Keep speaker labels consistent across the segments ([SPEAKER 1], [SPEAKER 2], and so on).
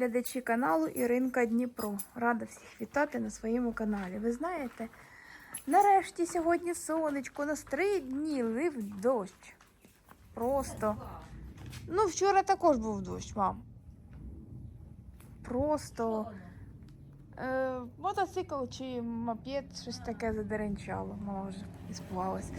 [SPEAKER 1] глядачі каналу Іринка Дніпро. Рада всіх вітати на своєму каналі. Ви знаєте, нарешті сьогодні сонечко, на три дні лив дощ. Просто. Ну, вчора також був дощ, мам. Просто е, мотоцикл чи мопед, щось таке задеренчало. Мама вже іспугалась.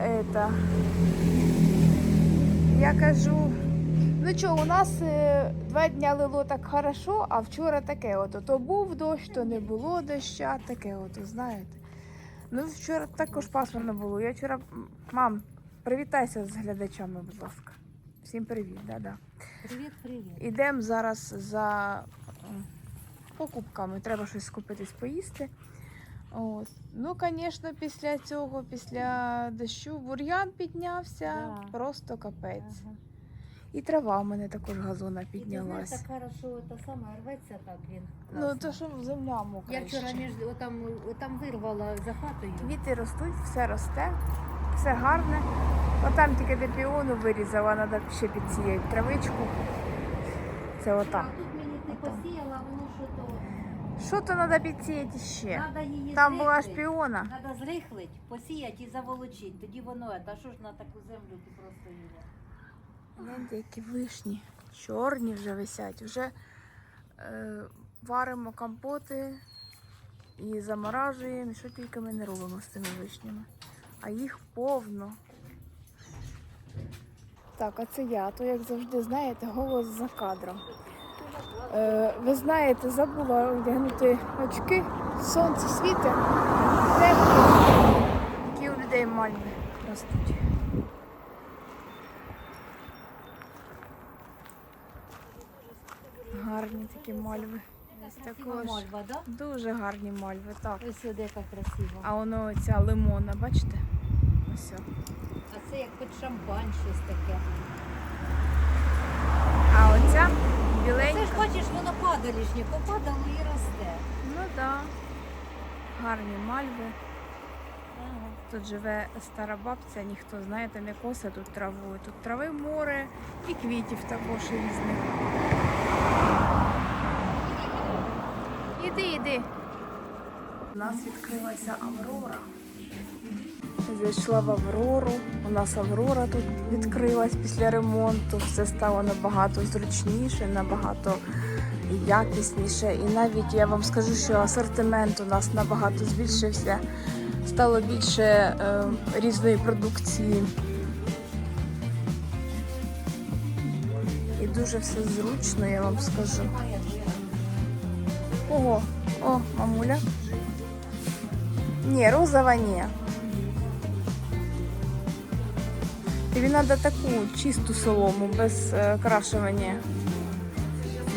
[SPEAKER 1] Это... Я кажу, ну що, у нас е, два дня лило так хорошо, а вчора таке от. То був дощ, то не було доща, таке от, знаєте. Ну, вчора також пасмурно було. Я вчора, мам, привітайся з глядачами, будь ласка. Всім привіт, да-да.
[SPEAKER 2] Привіт, привіт.
[SPEAKER 1] Ідемо зараз за покупками. Треба щось скупитись поїсти. От. Ну, звісно, після цього, після дощу, бур'ян піднявся,
[SPEAKER 2] Да.
[SPEAKER 1] просто капець.
[SPEAKER 2] Ага.
[SPEAKER 1] І трава в мене також газона
[SPEAKER 2] І
[SPEAKER 1] піднялась.
[SPEAKER 2] знаєш, так хорошо, то саме рветься так він.
[SPEAKER 1] Ну, то що земля мокра.
[SPEAKER 2] Я вчора між отам, отам вирвала за хатою.
[SPEAKER 1] Квіти ростуть, все росте, все гарне. Отам тільки де піону вирізала, треба ще підсіяти травичку. Це
[SPEAKER 2] А
[SPEAKER 1] отам.
[SPEAKER 2] тут мені ти посіяла, воно що то.
[SPEAKER 1] Що то треба підсіяти ще?
[SPEAKER 2] Надо її
[SPEAKER 1] Там була
[SPEAKER 2] зрихлить.
[SPEAKER 1] шпіона.
[SPEAKER 2] Надо зрихлить, посіяти і заволочити. Тоді воно, та що ж на таку землю ти просто її.
[SPEAKER 1] Гляньте, які вишні. Чорні вже висять. Вже е, варимо компоти і заморажуємо. І що тільки ми не робимо з цими вишнями. А їх повно. Так, а це я. То, як завжди, знаєте, голос за кадром. Е, ви знаєте, забула одягнути очки. Сонце світить. Тепло. Які у людей мальви ростуть. Гарні такі мальви. Ось також.
[SPEAKER 2] мальва, да?
[SPEAKER 1] Дуже гарні мальви, так.
[SPEAKER 2] Ось сюди яка красива.
[SPEAKER 1] А воно ця лимона, бачите? Ось.
[SPEAKER 2] А це як під шампань щось таке.
[SPEAKER 1] А оця
[SPEAKER 2] Це
[SPEAKER 1] біленька.
[SPEAKER 2] ж бачиш, воно падалішнє, попадало і росте.
[SPEAKER 1] Ну так. Да. Гарні мальви.
[SPEAKER 2] Ага.
[SPEAKER 1] Тут живе стара бабця, ніхто знаєте, не косе тут траву. Тут трави море і квітів також різних. Іди, іди. У нас відкрилася Аврора. Зайшла в Аврору. У нас Аврора тут відкрилась після ремонту. Все стало набагато зручніше, набагато якісніше. І навіть я вам скажу, що асортимент у нас набагато збільшився. Стало більше е, різної продукції. Дуже все зручно, я вам скажу. Ого, о, мамуля. Ні, розова ні. Тобі треба таку чисту солому, без е, крашування,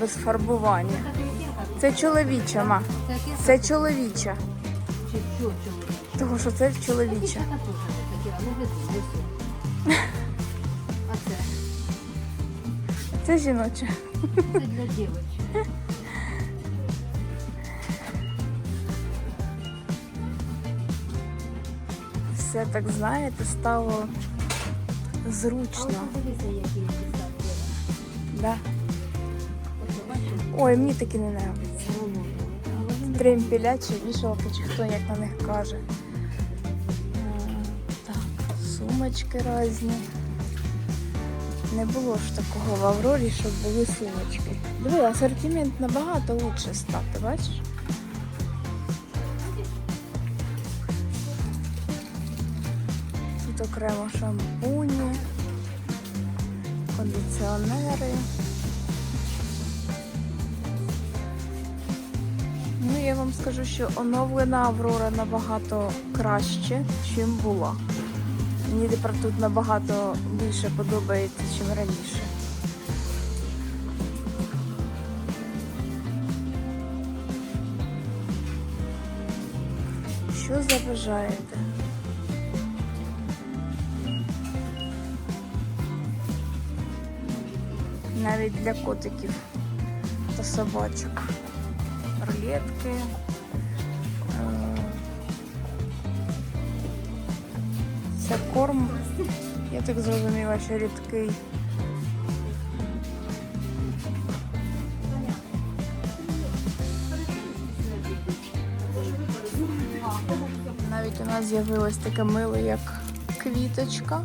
[SPEAKER 1] без фарбування. Це чоловіча, ма. Це чоловіча.
[SPEAKER 2] Чи що,
[SPEAKER 1] це чоловіча.
[SPEAKER 2] Не. А це?
[SPEAKER 1] Це жіноча.
[SPEAKER 2] Це для дівчат.
[SPEAKER 1] Все так знаєте, стало зручно.
[SPEAKER 2] от подивися, які десятки.
[SPEAKER 1] Да. Ой, мені такі не подобаються. Тремпіля чи вішалки, чи хто як на них каже. Так, сумочки різні. Не було ж такого в Аврорі, щоб були сумочки. Диви, асортимент набагато лучше став, ти бачиш? Тут окремо шампуні, кондиціонери. Ну, я вам скажу, що оновлена Аврора набагато краще, чим була. Мені тепер тут набагато більше подобається, ніж раніше. Що забажаєте? Навіть для котиків та собачок. Рулетки. Це корм, я так зрозуміла, що рідкий. Навіть у нас з'явилось таке мило, як квіточка.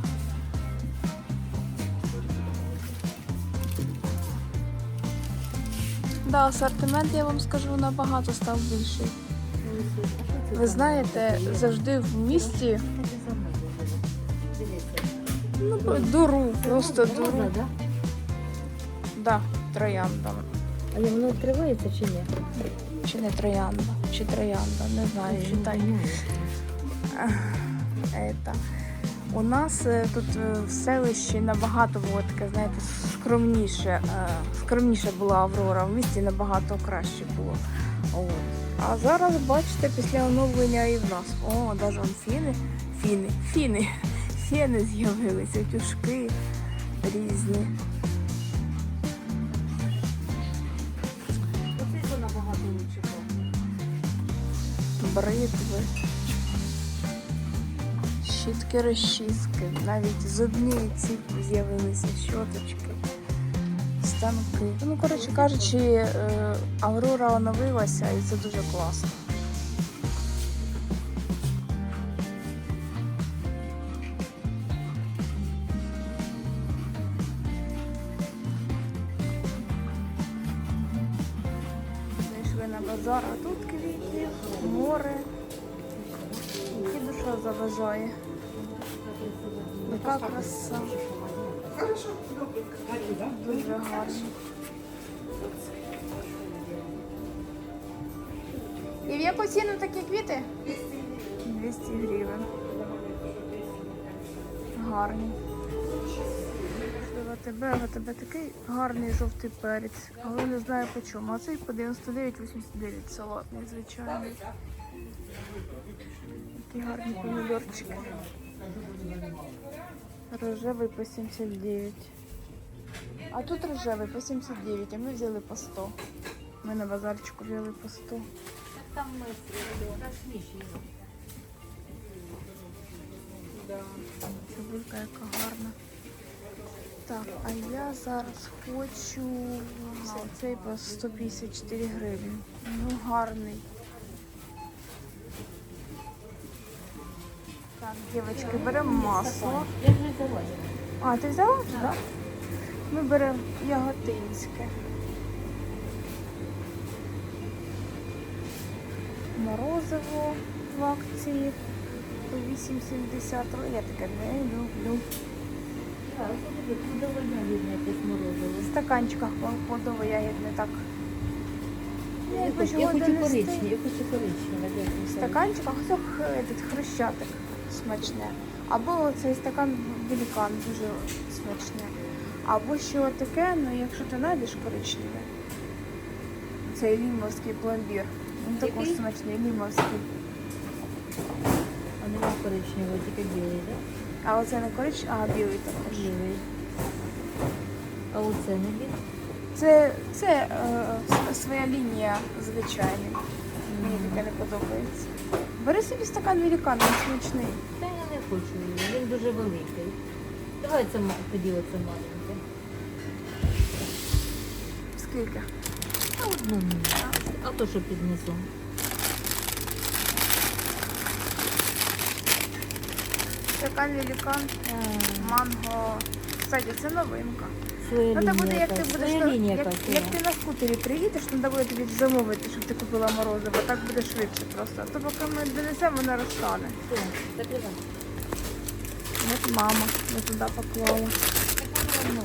[SPEAKER 1] Да, асортимент, я вам скажу, набагато став більший. Ви знаєте, завжди в місті дуру, просто дуру.
[SPEAKER 2] Можна, да?
[SPEAKER 1] Да, троянда.
[SPEAKER 2] Але воно відкривається чи ні?
[SPEAKER 1] Чи не троянда, чи троянда, не знаю, читай. Это. У нас е, тут е, в селищі набагато було таке, знаєте, скромніше. е, Скромніше була Аврора, в місті набагато краще було. От. А зараз, бачите, після оновлення і в нас. О, навіть фіни, фіни, фіни, фіни з'явилися, тюшки різні.
[SPEAKER 2] Оце набагато лучше.
[SPEAKER 1] бритви, щітки розчіски, навіть зубні ці з'явилися щоточки, станки. Ну, коротше кажучи, е, Аврора оновилася і це дуже класно. Краса. Дуже гарно. І в яку ціну такі квіти? 200 гривень. Гарні. АТБ, в АТБ такий гарний жовтий перець, але не знаю по чому. А цей по 99,89 салатний, звичайний. Такі гарні помідорчики. Рожевий по 79. А тут рожевий по 79, а ми взяли по 100. Ми на базарчику взяли по 100.
[SPEAKER 2] Так там ми страшніші.
[SPEAKER 1] Цибулька яка гарна. Так, а я зараз хочу ага, цей по 154 гривні. Ну, гарний. Так, дівчатки, беремо масло. А, ти взяла вже, так? Ми беремо яготинське. Морозиво в акції по 8,70. Але Я таке не люблю. Стаканчиках плодово ягідне так. Я
[SPEAKER 2] Я
[SPEAKER 1] хочу
[SPEAKER 2] коричневе,
[SPEAKER 1] В стаканчиках этот хрещатик смачне. Або цей стакан великан дуже смачне. Або ще таке, ну якщо ти знайдеш коричневе. Цей лімовський пломбір. Він також смачний, лімовський.
[SPEAKER 2] А нема коричневого, тільки білий, так?
[SPEAKER 1] А оце не коричневий, а білий також.
[SPEAKER 2] Білий. А оце не білий?
[SPEAKER 1] Це, це е, своя лінія звичайна. Мені таке не подобається. Бери собі стакан великан, він смачний.
[SPEAKER 2] Та я не хочу він дуже великий. Давай це тоді оце маленьке.
[SPEAKER 1] Скільки?
[SPEAKER 2] А одну мені. А то що піднесу.
[SPEAKER 1] Стакан великан, манго. Кстати, це новинка.
[SPEAKER 2] Своя лінія
[SPEAKER 1] буде, як ти
[SPEAKER 2] якась.
[SPEAKER 1] будеш
[SPEAKER 2] Своя
[SPEAKER 1] на-
[SPEAKER 2] лінія
[SPEAKER 1] як,
[SPEAKER 2] якась.
[SPEAKER 1] як ти на скутері приїдеш, треба буде тобі замовити, щоб ти купила морозиво. Так буде швидше просто. А то поки ми донесемо, воно розтане. От мама я туди поклала.
[SPEAKER 2] Воно.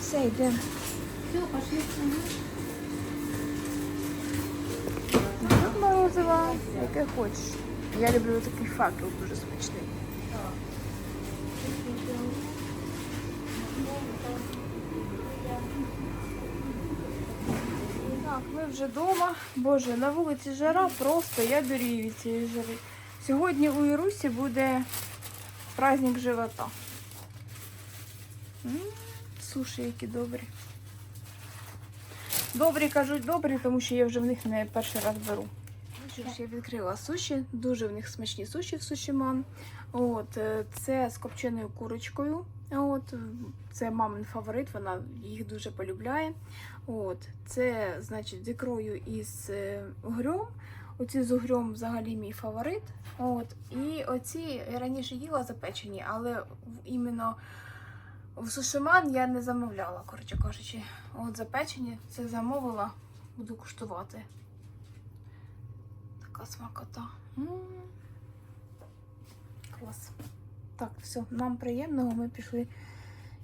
[SPEAKER 1] Все, йдемо.
[SPEAKER 2] Все, пошли.
[SPEAKER 1] Тут морозиво, яке хочеш. Я люблю такий факел, дуже смачний. Так, ми вже вдома. Боже, на вулиці жара просто, я дурію від цієї жари. Сьогодні у Ірусі буде праздник живота. М, Суші які добрі. Добрі кажуть добрі, тому що я вже в них не перший раз беру. Що я відкрила суші, дуже в них смачні суші в сушіман. От, е, це з копченою курочкою. От, це мамин фаворит, вона їх дуже полюбляє. От, це, значить, з із е, угрьом. Оці з угрьом взагалі мій фаворит. От, і оці я раніше їла запечені, але іменно в сушиман я не замовляла, коротше кажучи. От запечені, це замовила, буду куштувати. Така смакота. М. Клас. Так, все, нам приємного, ми пішли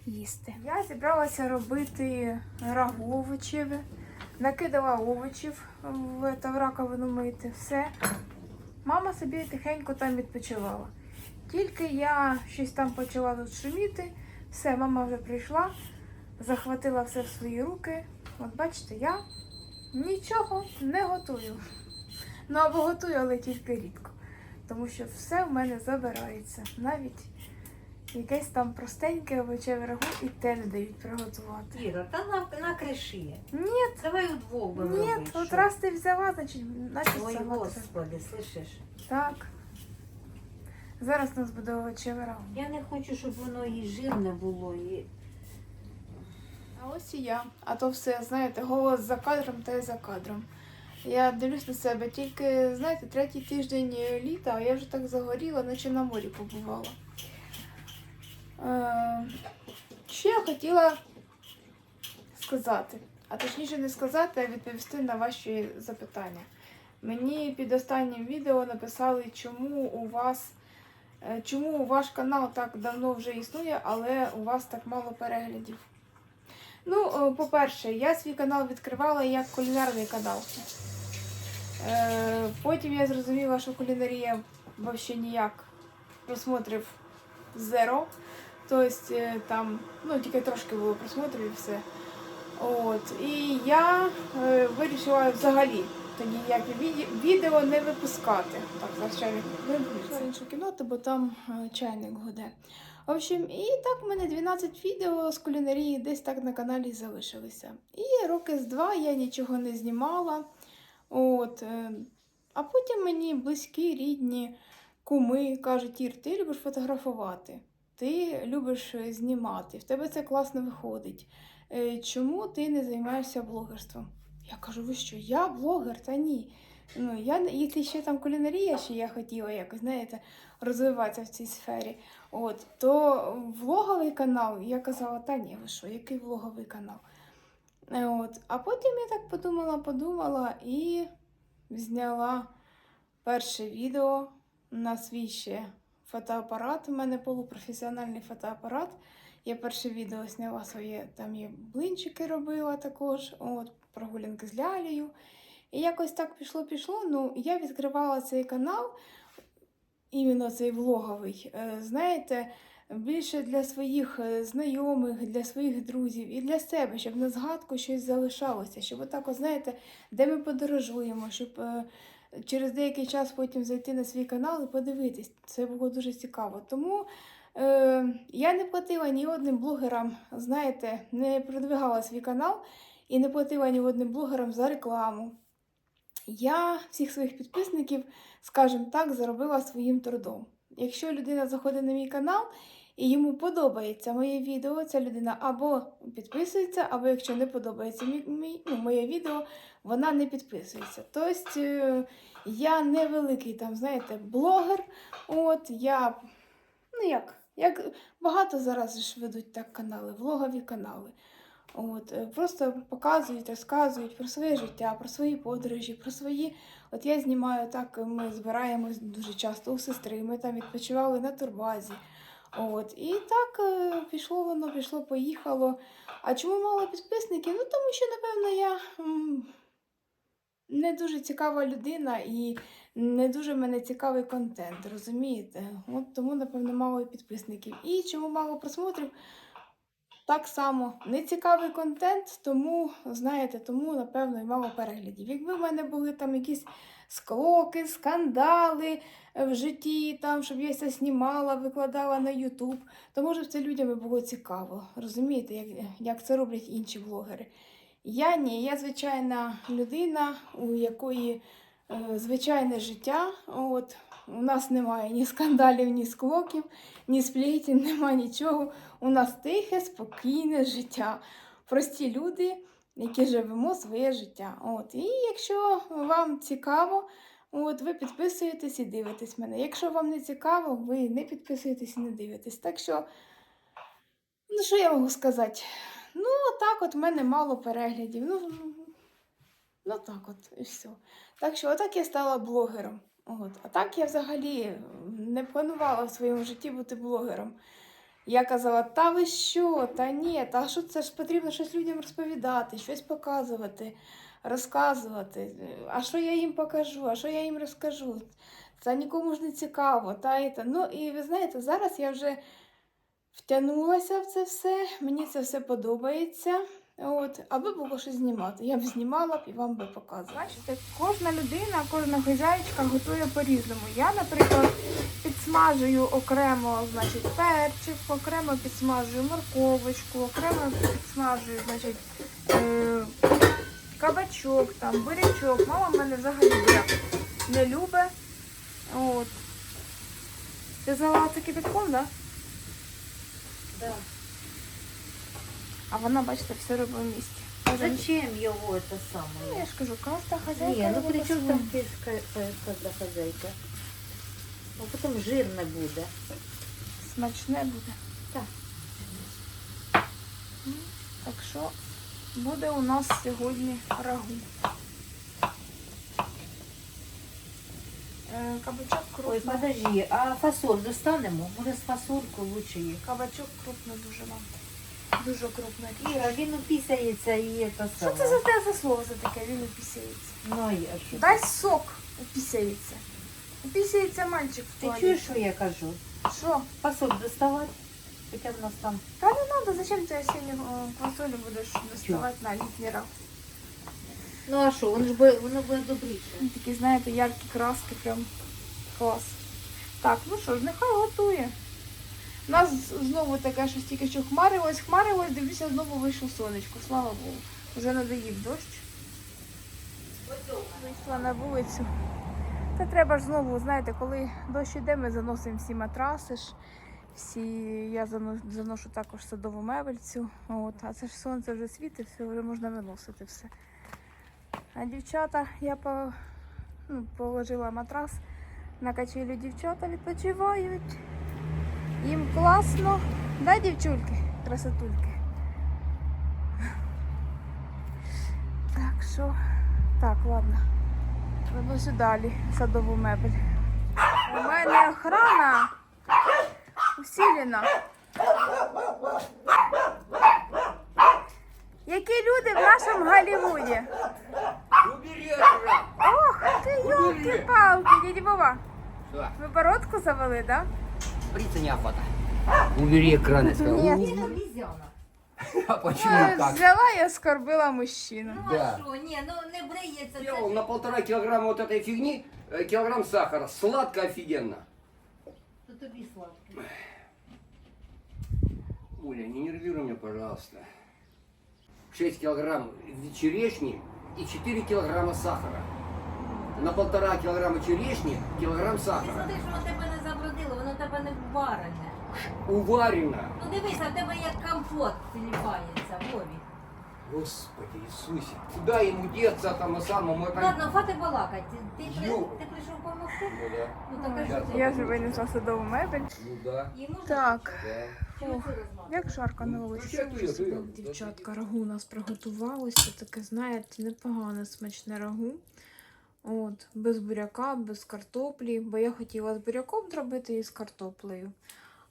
[SPEAKER 1] їсти. Я зібралася робити рагу овочеве, накидала овочів в, та раковину мити. Все. Мама собі тихенько там відпочивала. Тільки я щось там почала тут шуміти, все, мама вже прийшла, захватила все в свої руки. От бачите, я нічого не готую. Ну або готую, але тільки рідко. Тому що все в мене забирається. Навіть якесь там простеньке овочеве рагу і те не дають приготувати.
[SPEAKER 2] Іра, та на, на криші.
[SPEAKER 1] Ні,
[SPEAKER 2] Давай удвох будемо
[SPEAKER 1] ні,
[SPEAKER 2] робити,
[SPEAKER 1] от
[SPEAKER 2] що?
[SPEAKER 1] раз ти взяла, значить, значить
[SPEAKER 2] Ой,
[SPEAKER 1] сама
[SPEAKER 2] господи, слышиш?
[SPEAKER 1] Так. Зараз у нас буде овочеве рагу.
[SPEAKER 2] Я не хочу, щоб воно і жирне було, і
[SPEAKER 1] А ось і я. А то все, знаєте, голос за кадром та й за кадром. Я дивлюсь на себе, тільки, знаєте, третій тиждень літа, а я вже так загоріла, наче на морі побувала. Е, що я хотіла сказати? А точніше не сказати, а відповісти на ваші запитання. Мені під останнім відео написали, чому у вас, е, чому ваш канал так давно вже існує, але у вас так мало переглядів. Ну, е, по-перше, я свій канал відкривала як кулінарний канал. Е, Потім я зрозуміла, що кулінарія взагалі ніяк просмотрів зеро. Тобто е, там ну, тільки трошки було просмотрів і все. От. І я е, вирішила взагалі тоді ніякі відео не випускати. Так, зараз чайник кімнату, бо там чайник гуде. В общем, і так в мене 12 відео з кулінарії десь так на каналі залишилися. І роки з два я нічого не знімала. От, е, а потім мені близькі, рідні куми кажуть, Ір, ти любиш фотографувати, ти любиш е, знімати, в тебе це класно виходить. Е, Чому ти не займаєшся блогерством? Я кажу, ви що, я блогер? Та ні. Ну, я, якщо ще там кулінарія, ще я хотіла якось, знаєте, розвиватися в цій сфері. От, то влоговий канал, я казала, та ні, ви що, який влоговий канал? Е, От, а потім я так подумала, подумала і зняла перше відео на свій ще фотоапарат. У мене полупрофесіональний фотоапарат. Я перше відео зняла своє, там я блинчики робила також, от, прогулянки з лялею. І якось так пішло-пішло. Ну, я відкривала цей канал, іменно цей влоговий, е, знаєте, більше для своїх е, знайомих, для своїх друзів і для себе, щоб на згадку щось залишалося, щоб отак, от, знаєте, де ми подорожуємо, щоб е, через деякий час потім зайти на свій канал і подивитись. Це було дуже цікаво. Тому е, я не платила ні одним блогерам, знаєте, не продвигала свій канал і не платила ні одним блогерам за рекламу. Я всіх своїх підписників, скажімо так, заробила своїм трудом. Якщо людина заходить на мій канал і йому подобається моє відео, ця людина або підписується, або якщо не подобається ну, моє відео, вона не підписується. Тобто е, я не великий там, знаєте, блогер. От я, ну як, як багато зараз ж ведуть так канали, влогові канали. От, е, просто показують, розказують про своє життя, про свої подорожі, про свої. От я знімаю так, ми збираємось дуже часто у сестри, ми там відпочивали на турбазі. От, і так е, пішло воно, пішло, поїхало. А чому мало підписників? Ну тому що, напевно, я не дуже цікава людина і не дуже мене цікавий контент, розумієте? От тому, напевно, мало підписників. І чому мало просмотрів? Так само нецікавий контент, тому, знаєте, тому, напевно, і мало переглядів. Якби в мене були там якісь склоки, скандали в житті, там, щоб я це знімала, викладала на Ютуб, то може б це людям і було цікаво. Розумієте, як, як це роблять інші блогери. Я ні, я звичайна людина, у якої е, звичайне життя. От, у нас немає ні скандалів, ні склоків, ні сплетень, немає нічого. У нас тихе, спокійне життя. Прості люди, які живемо своє життя. От. І якщо вам цікаво, от, ви підписуєтесь і дивитесь мене. Якщо вам не цікаво, ви не підписуєтесь і не дивитесь. Так що, ну що я можу сказати? Ну, так от в мене мало переглядів. Ну, ну так от, і все. Так що, отак я стала блогером. От. А так я взагалі не планувала в своєму житті бути блогером. Я казала, та ви що, та ні, та що це ж потрібно щось людям розповідати, щось показувати, розказувати. А що я їм покажу, а що я їм розкажу? Це нікому ж не цікаво. Та, і та. Ну і ви знаєте, зараз я вже втягнулася в це все, мені це все подобається. От, аби було щось знімати. Я б знімала б і вам би показувала. Бачите, кожна людина, кожна хазяйка готує по-різному. Я, наприклад, підсмажую окремо, значить, перчик, окремо підсмажую морковочку, окремо підсмажую, значить, е- кабачок, там, бурячок. Мама в мене взагалі не любить. От. Ти залила це кипятком, так? Да?
[SPEAKER 2] Да.
[SPEAKER 1] А вона, бачите, все робить в місті.
[SPEAKER 2] Зачем його це
[SPEAKER 1] Ну, я ж кажу, кожна хазяйка.
[SPEAKER 2] Ні, ну при чому там ти ж ка- кожна хазяйка? Ну потім жирне буде.
[SPEAKER 1] Смачне буде.
[SPEAKER 2] Так.
[SPEAKER 1] Ну, Так що буде у нас сьогодні рагу. Е, Кабачок
[SPEAKER 2] Ой, подожди, а фасоль достанемо? Може з фасольку лучше є.
[SPEAKER 1] Кабачок крупно дуже вам. Дуже крупно.
[SPEAKER 2] Іра, він упісяється і це
[SPEAKER 1] Що це за те за слово за таке? Він упісяється.
[SPEAKER 2] Ну, а я що?
[SPEAKER 1] Дай сок упісяється. Упісяється мальчик в
[SPEAKER 2] Ти
[SPEAKER 1] туалеті.
[SPEAKER 2] чуєш, що я кажу?
[SPEAKER 1] Що?
[SPEAKER 2] Фасоль доставати? Хоча в нас там.
[SPEAKER 1] Та не треба, зачем ти сьогодні о, квасолю будеш доставати на літній?
[SPEAKER 2] Ну а що, воно ж буде, воно буде добріше.
[SPEAKER 1] Такі, знаєте, яркі краски, прям клас. Так, ну що ж, нехай готує. Нас знову таке щось тільки що хмарилось, хмарилось, дивлюся, знову вийшло сонечко, слава Богу. Вже надоїв дощ. Вийшла на вулицю. Та треба ж знову, знаєте, коли дощ іде, ми заносимо всі матраси ж. Всі, я зано- заношу також садову мебельцю. От, а це ж сонце вже світить, все, вже можна виносити все. А дівчата, я по, ну, положила матрас на качелю дівчата відпочивають. Їм класно. Да, дівчульки, красотульки. Так що, так, ладно. Виносю далі садову мебель. У мене охрана усилена. Які люди в нашому Голлівуді? Ох, ти ёлки-палки, дядя Вова.
[SPEAKER 3] Что?
[SPEAKER 1] Ви бородку завели, да?
[SPEAKER 3] Принца неохота. Убери экран, я сказал.
[SPEAKER 1] Нет.
[SPEAKER 2] Ні, обізяна.
[SPEAKER 3] А почему
[SPEAKER 1] Е,
[SPEAKER 3] так?
[SPEAKER 1] Взяла і оскорбила мужчину.
[SPEAKER 2] Ну
[SPEAKER 3] Да.
[SPEAKER 2] а що, ні, ну не бриється
[SPEAKER 3] Сделал
[SPEAKER 2] це.
[SPEAKER 3] на полтора килограмма вот этой фигни э, килограмм сахара. Сладко офигенно.
[SPEAKER 2] То тобі сладке.
[SPEAKER 3] Оля, не нервируй меня, пожалуйста. 6 килограмм черешни и 4 килограмма сахара. На полтора килограмма черешни килограмм
[SPEAKER 2] Ти
[SPEAKER 3] сахара.
[SPEAKER 2] смотри, що воно тебе не забродило, воно тебе не варене.
[SPEAKER 3] Уварено.
[SPEAKER 2] Ну дивися, в тебе як компот тіліпається, Вові.
[SPEAKER 3] Господи Иисусе. Куда ему деться там на самом этом?
[SPEAKER 2] Ладно, хати балакать. Ти, ти,
[SPEAKER 3] Ю.
[SPEAKER 2] ти прийшов допомогти?
[SPEAKER 3] Ну да.
[SPEAKER 2] Ну так а
[SPEAKER 3] Я
[SPEAKER 2] ти?
[SPEAKER 1] Я вже винесла садову мебель.
[SPEAKER 3] Ну да.
[SPEAKER 2] Їй можна?
[SPEAKER 1] Так,
[SPEAKER 3] Да.
[SPEAKER 1] Як жарко на вулиці.
[SPEAKER 3] Включай
[SPEAKER 1] Вже
[SPEAKER 3] туди.
[SPEAKER 1] Дівчатка, рагу у нас приготувалося. Таке, знаєте, непогане смачне рагу. От, без буряка, без картоплі. Бо я хотіла з буряком зробити і з картоплею.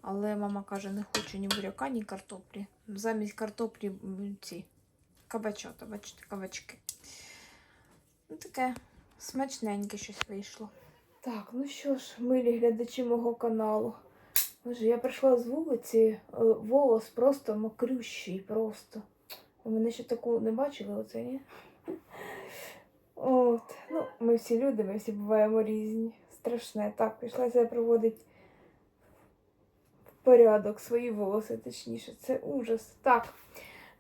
[SPEAKER 1] Але мама каже, не хочу ні буряка, ні картоплі. Замість картоплі ці кабачата, бачите, кабачки. Ну, таке смачненьке щось вийшло. Так, ну що ж, милі глядачі мого каналу. Боже, я прийшла з вулиці, е, волос просто мокрющий, просто. Ви мене ще таку не бачили, оце, ні? От, ну, ми всі люди, ми всі буваємо різні. Страшне. Так, пішла себе проводити в порядок свої волоси, точніше. Це ужас. Так.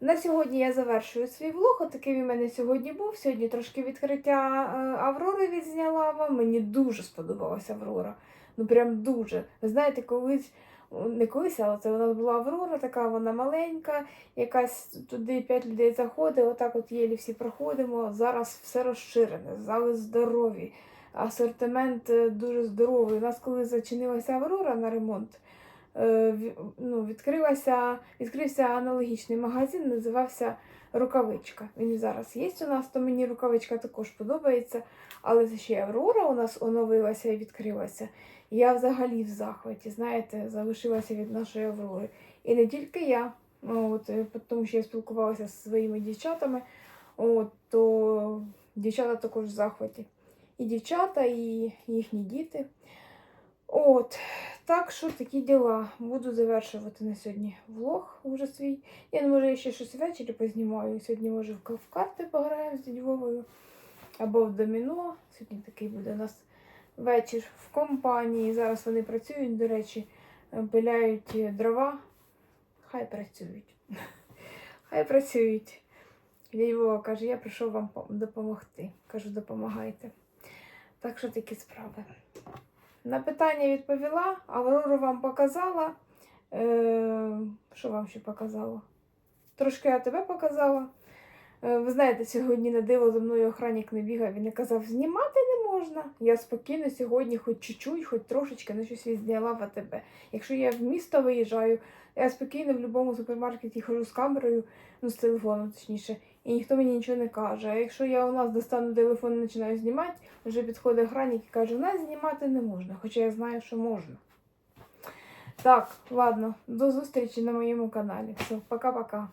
[SPEAKER 1] На сьогодні я завершую свій влог. Отакий він у мене сьогодні був. Сьогодні трошки відкриття е, Аврори відзняла вам. Мені дуже сподобалася Аврора. Ну прям дуже. Ви знаєте, колись. Не колись, але це у нас була Аврора, така вона маленька, якась туди п'ять людей заходить, отак от єлі всі проходимо. Зараз все розширене, зали здорові, асортимент е, дуже здоровий. У нас коли зачинилася Аврора на ремонт, ну, відкрилася, відкрився аналогічний магазин, називався Рукавичка. Він зараз є у нас, то мені рукавичка також подобається. Але це ще Аврора у нас оновилася і відкрилася. Я взагалі в захваті, знаєте, залишилася від нашої Аврори. І не тільки я. Ну, От, е, тому що я спілкувалася зі своїми дівчатами, от, то дівчата також в захваті. І дівчата, і їхні діти. От, так що такі діла. Буду завершувати на сьогодні влог уже свій. Я не може ще щось ввечері познімаю. Сьогодні може в карти пограємо з дядь або в доміно. Сьогодні такий буде у нас вечір в компанії. Зараз вони працюють, до речі, е, пиляють е, дрова. Хай працюють. Хай працюють. Дядь Вова каже, я прийшов вам допомогти. Кажу, допомагайте. Так що такі справи. На питання відповіла, Аврору вам показала. Е, що вам ще показала? Трошки я тебе показала. Е, Ви знаєте, сьогодні на диво за мною охранник не бігав, він не казав, знімати не можна. Я спокійно сьогодні, хоч чуть-чуть, хоч трошечки на щось відзняла в АТБ. Якщо я в місто виїжджаю, я спокійно в будь-якому супермаркеті хожу з камерою, ну з телефоном точніше, і ніхто мені нічого не каже. А якщо я у нас достану телефон і починаю знімати, вже підходить охранник і каже, у нас знімати не можна, хоча я знаю, що можна. Так, ладно, до зустрічі на моєму каналі. Все, пока-пока.